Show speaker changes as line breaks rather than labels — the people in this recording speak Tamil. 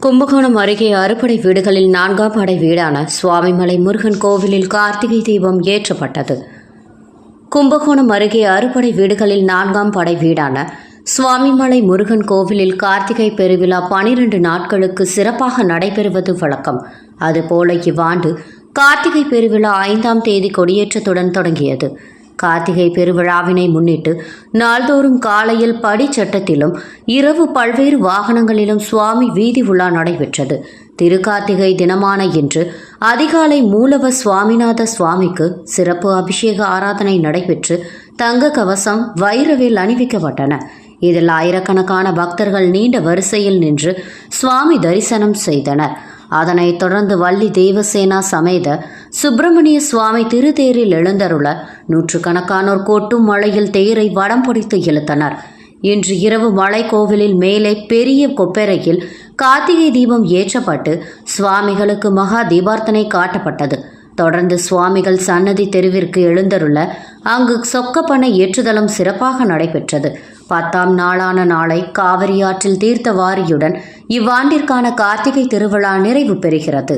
கும்பகோணம் அருகே அறுபடை வீடுகளில் நான்காம் படை வீடான சுவாமிமலை முருகன் கோவிலில் கார்த்திகை தீபம் ஏற்றப்பட்டது. கும்பகோணம் அருகே அறுபடை வீடுகளில் நான்காம் படை வீடான சுவாமிமலை முருகன் கோவிலில் கார்த்திகை பெருவிழா பனிரெண்டு நாட்களுக்கு சிறப்பாக நடைபெறுவது வழக்கம். அதுபோல இவ்வாண்டு கார்த்திகை பெருவிழா ஐந்தாம் தேதி கொடியேற்றத்துடன் தொடங்கியது. கார்த்திகை பெருவிழாவினை முன்னிட்டு நாள்தோறும் காலையில் படிச்சட்டத்திலும் இரவு பல்வேறு வாகனங்களிலும் சுவாமி வீதி உலா நடைபெற்றது. திருக்கார்த்திகை தினமான இன்று அதிகாலை மூலவ சுவாமிநாத சுவாமிக்கு சிறப்பு அபிஷேக ஆராதனை நடைபெற்று தங்க கவசம் வைரவில் அணிவிக்கப்பட்டன. இதில் ஆயிரக்கணக்கான பக்தர்கள் நீண்ட வரிசையில் நின்று சுவாமி தரிசனம் செய்தனர். அதனைத் தொடர்ந்து வள்ளி தேவசேனா சமேத சுப்பிரமணிய சுவாமி திருத்தேரில் எழுந்தருள நூற்றுக்கணக்கானோர் கொட்டும் மழையில் தேரை வடம் பிடித்து இழுத்தனர். இன்று இரவு மலை கோவிலில் மேலே பெரிய கொப்பரையில் கார்த்திகை தீபம் ஏற்றப்பட்டு சுவாமிகளுக்கு மகா தீபார்த்தனை காட்டப்பட்டது. தொடர்ந்து சுவாமிகள் சன்னதி தெருவிற்கு எழுந்தருள அங்கு சொக்கப்பனை ஏற்றுதலும் சிறப்பாக நடைபெற்றது. பத்தாம் நாளான நாளை காவிரி ஆற்றில் தீர்த்த வாரியுடன் இவ்வாண்டிற்கான கார்த்திகை திருவிழா நிறைவு பெறுகிறது.